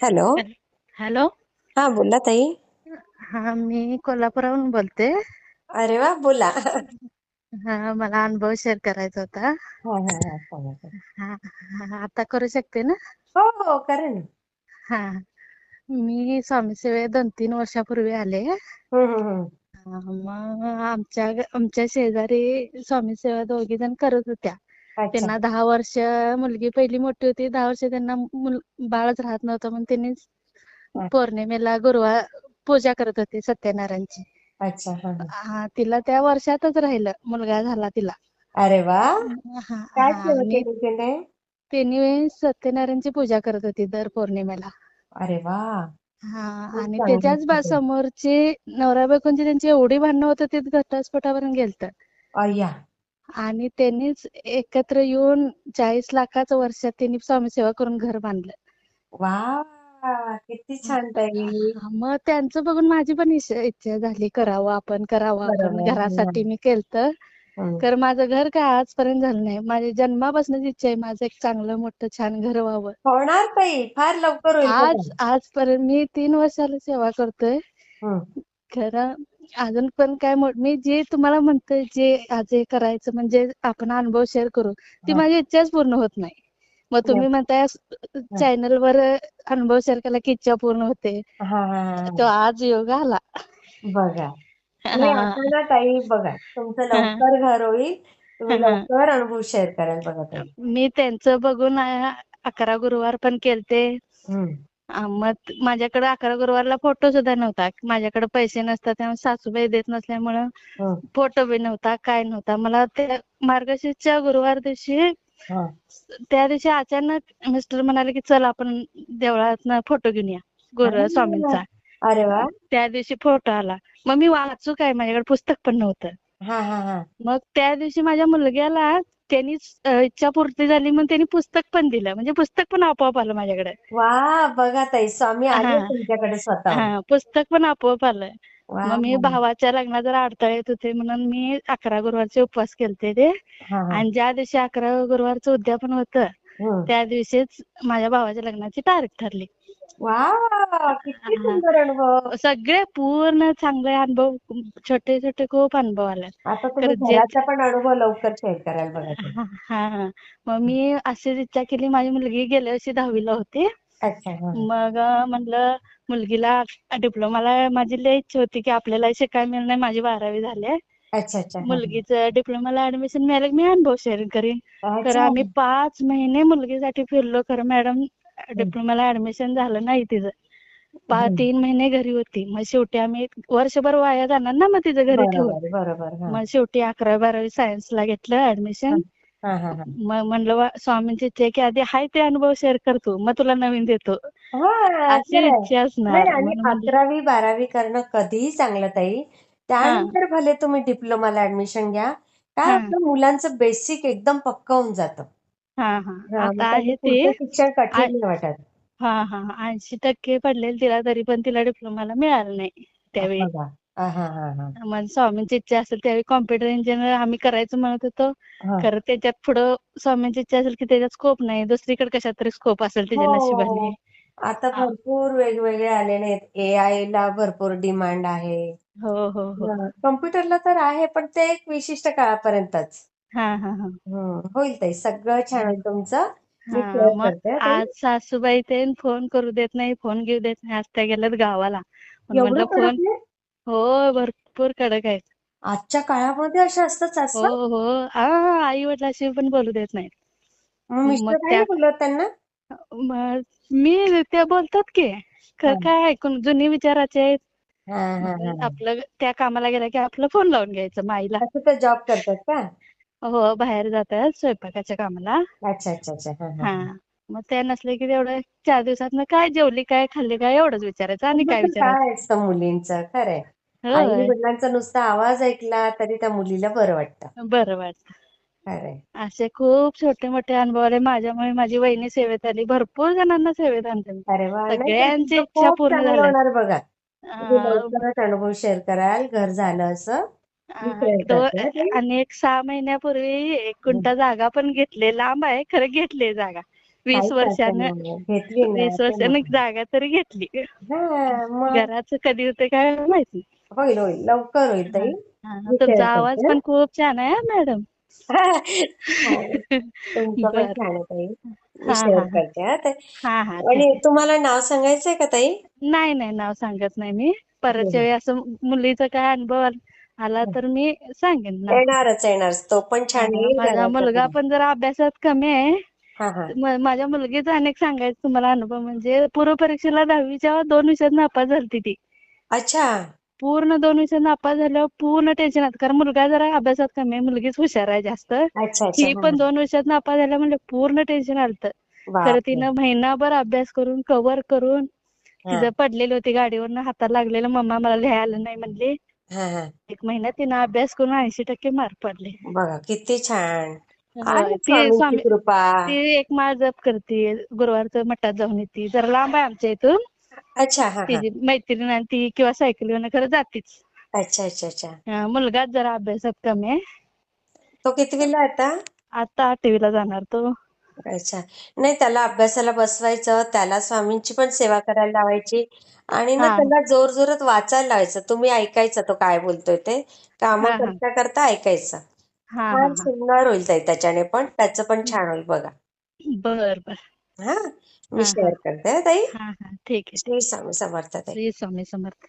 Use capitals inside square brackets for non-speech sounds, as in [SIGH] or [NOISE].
Hello. Hello- हा बोला ताई. हा मी कोल्हापुरावरून बोलते. अरे वा बोला. हा मला अनुभव शेअर करायचा होता. हा हा सांगा. हा हा, आता करू शकते ना? हो हो करा ना. हा मी स्वामी सेवेत दोन तीन वर्षापूर्वी आले. हम्म हम्म हम्म. मग आमच्या आमच्या शेजारी स्वामी सेवा दोघी जण करत होत्या. त्यांना दहा वर्ष मुलगी पहिली मोठी होती दहा वर्ष त्यांना बाळच राहत नव्हतं मग त्यांनी पौर्णिमेला गुरुवार पूजा करत होते सत्यनारायणची. अच्छा हा तिला त्या वर्षातच राहिलं मुलगा झाला तिला. अरे वा! त्यांनी सत्यनारायणची पूजा करत होती दर पौर्णिमेला. अरे वा! हा आणि त्याच्याच. समोरची नवरा बायकोंची त्यांची एवढी भांडणं होत होती घटस्फोटापर्यंत गेलत. आणि त्यांनीच एकत्र येऊन चाळीस लाखाच वर्षात त्यांनी स्वामी सेवा करून घर बांधलं. वा किती छान ताई. मग त्यांचं बघून माझी पण इच्छा झाली करावं आपण करावं आपण. घरासाठी मी केलत. तर माझं घर काय आजपर्यंत झालं नाही. माझी जन्मापासूनच इच्छा आहे माझं एक चांगलं मोठं छान घर व्हावं. होणार ताई फार लवकर आज आजपर्यंत मी तीन वर्षाला सेवा करतोय. खरं अजून पण काय मो जे तुम्हाला म्हणतोय जे आज हे करायचं म्हणजे आपण अनुभव शेअर करू ती हा. माझी इच्छाच पूर्ण होत नाही. मग तुम्ही म्हणताय हा. चॅनल वर अनुभव शेअर केला की इच्छा पूर्ण होते. हा हा तो हा. आज योग आला. बघा. हा. ना ताई बघा तुमचं हा. लवकर घर होईल तुम्ही हा लवकर अनुभव शेअर कराल बघा मी त्यांचं बघून अकरा गुरुवार पण केलते. हा, मग माझ्याकडे अकरा गुरुवारला फोटो सुद्धा नव्हता. माझ्याकडे पैसे नसतात त्यामुळे सासूबाई देत नसल्यामुळं. फोटो बी नव्हता काय नव्हता. मला त्या मार्गशीर्षच्या गुरुवार दिवशी. त्या दिवशी अचानक मिस्टर म्हणाले की चल आपण देवळात फोटो घेऊन या गुरु. स्वामींचा. अरे वा. त्या दिवशी फोटो आला. मग मी वाचू काय? माझ्याकडे पुस्तक पण नव्हतं. मग त्या दिवशी माझ्या मुलग्याला त्यांनी इच्छा पूर्ती झाली मग त्यांनी पुस्तक पण दिलं. म्हणजे पुस्तक पण आपोआप आलं माझ्याकडे. वा बघा ताई स्वामी आले हा तुमच्याकडे स्वतःहून हा पुस्तक पण आपोआप आलंय वा मग मी भावाच्या लग्नात जरा अडथळे येत होते म्हणून मी अकरा गुरुवारचे उपवास केलते ते. हा हा. आणि ज्या दिवशी अकरा गुरुवारचं उद्यापन होतं हम्म. त्या दिवशीच माझ्या भावाच्या लग्नाची तारीख ठरली. किती. सुंदर अनुभव. सगळे पूर्ण चांगले अनुभव छोटे छोटे खूप अनुभव आले. आता तुम्ही खरं जे घराचा पण अनुभव लवकर शेअर बघा ताई हा हा मग मी अशीच इच्छा केली माझी मुलगी गेल्या वर्षी दहावीला होती. अच्छा हा. मग म्हटलं मुलगीला डिप्लोमाला माझी लय इच्छा होती की आपल्याला शिकायला मिळणार माझी बारावी झाली अच्छा अच्छा हा मुलगीच डिप्लोमाला ऍडमिशन मिळालं की मी अनुभव शेअर करीन. अच्छा. आम्ही पाच महिने मुलगीसाठी फिरलो खरं मॅडम. डिप्लोमाला ऍडमिशन झालं नाही तिचं. तीन महिने घरी होती. मग शेवटी आम्ही वर्षभर वाया जाणार ना मग तिचं घरी ठेवून. मग शेवटी अकरावी बारावी सायन्सला घेतलं ऍडमिशन. मग म्हणलं स्वामींची की आधी हाय ते अनुभव शेअर करतो मग तुला नवीन देतो. अशी इच्छा असणार. अकरावी बारावी करणं कधीही चांगलं ताई. त्यानंतर भले तुम्ही डिप्लोमाला ऍडमिशन घ्या. काय आपलं मुलांचं बेसिक एकदम पक्क होऊन जातं. हा हा. हा मग आता त्याचं आहे ते पुढचं शिक्षण आ- कठीण नाही वाटत. हा हा ऐंशी टक्के पडलेले तिला तरी पण तिला डिप्लोमाला मिळालं नाही त्यावेळी. बघा. हा हा हा हा. मग स्वामींची इच्छा असेल त्यावेळी कॉम्प्युटर इंजिनियर आम्ही करायचं म्हणत होतो. हा. खरं त्याच्यात पुढं स्वामींची इच्छा असेल की त्याच्यात स्कोप नाही. दुसरीकडे कशात तरी स्कोप असेल हो त्याच्या नशिबाने आता आ- भरपूर वेगवेगळे आलेले आहेत. ए आय ला भरपूर डिमांड आहे. हो हो. हो. कम्प्युटरला तर आहे पण ते एक विशिष्ट काळापर्यंतच. हा हा हा. होईल ताई. सगळं छान आहे तुमचं. मी हा शेअर मग करते हं ताई. आज सासूबाई ते फोन करू देत नाही फोन घेऊ देत नाही. आज त्या गेल्यात गावाला. एवढं म्हटलं फोन कडक आहे? हो भरपूर कडक आहेत. आजच्या काळामध्ये अशा असतात हो हो. आ आई वडिलांशी पण बोलू देत नाहीत. मग मग मिस्टर काय त्या नाही बोलत त्यांना? मग मी ते बोलतात की हा. काय ऐकून जुनी विचाराचे आहेत. हा हा हा आपलं त्या कामाला गेला की आपलं फोन लावून घ्यायचं माईला. जॉब करतात का? हो बाहेर जातात स्वयंपाकाच्या कामाला. अच्छा अच्छा अच्छा. हा हा हा. मग ते नसले की तेवढं चार दिवसात काय जेवली काय खाल्ली काय एवढंच विचारायचं आणि मग काय [LAUGHS] तर विचारायचं? काय असतं मुलींचं खरंय. आई होय वडिलांचा नुसता आवाज ऐकला तरी त्या मुलीला बरं वाटतं. बरं वाटतं. खरंय. असे खूप छोटे मोठे अनुभव आले. माझ्यामुळे माझी वहिनी सेवेत आली. भरपूर जणांना सेवेत आणले मी. अरे वा नाही तर सगळ्यांची तुमचं इच्छा खूप पूर्ण चांगलं झाल्या होणार बघा. तुम्ही अं, लवकरच अनुभव शेअर कराल. घर झालं असं. आणि एक सहा महिन्यापूर्वी एक गुंठा जागा पण घेतली लांब आहे खरं घेतली जागा. वीस वर्षानं वीस वर्षानं. जागा तरी घेतली. हा घराचं कधी होते काय माहीत. होईल होईल. लवकर होईल ताई. तुमचा आवाज पण खूप छान आहे मॅडम. आणि तुम्हाला नाव सांगायचंय का ताई? नाही नाही नाव सांगत नाही मी. वेळी असं मुलीचा काय अनुभव आल- आला तर मी सांगेन नाव येणारच येणारच. तो पण हा छान येईल माझा मुलगा पण जरा अभ्यासात कमी आहे. हा हा. म- माझ्या मुलगीचा अनेक सांगायचं तुम्हाला अनुभव म्हणजे पूर्व परीक्षेला दहावीच्या दोन विषयात नापास झालती ती. अच्छा. पूर्ण दोन विषयात नापास झाल्यावर पूर्ण टेन्शन कारण मुलगा जरा अभ्यासात कमी आहे मुलगीच हुशार आहे जास्त. अच्छा अच्छा. ही हा. पण दोन विषयात नापास झाल्या म्हणजे पूर्ण टेन्शन आलतं. खरं बापरे. तिनं महिनाभर अभ्यास करून कव्हर करून हा. तिचं पडलेली होती गाडीवरनं हाताला लागलेलं. मम्मा मला लिहायला आलं नाही म्हणली. हा हा. एक महिन्यात तिनं अभ्यास करून ऐंशी टक्के मार्क पडले. बघा किती छान. ती स्वामींची स्वामी कृपा? ती एक माळ जप करते गुरुवारचं मठात जाऊन येते. जरा लांब आहे आमच्या इथून. अच्छा हा हा. तिची मैत्रीण आणि ती किंवा सायकलीवरनं खरं जातीच. अच्छा अच्छा अच्छा. अं, मुलगाच जरा अभ्यासात कमी आहे. तो कितवीला आहे आता? आता आठवीला जाणार तो. अच्छा. नाही त्याला अभ्यासाला बसवायचं त्याला स्वामींची पण सेवा करायला लावायची आणि मग हा. त्याला जोर जोरात वाचायला लावायचं. तुम्ही ऐकायचं तो काय बोलतोय ते. कामं हा हा. करता करता ऐकायचं. हा हा फार हा सुंदर होईल ताई त्याच्याने पण. त्याचं पण छान होईल बघा. बर बर. हा. मी हा हा. शेअर करते हा ताई. हा हा. ठीक आहे श्री स्वामी समर्थ ताई. श्री स्वामी समर्थ.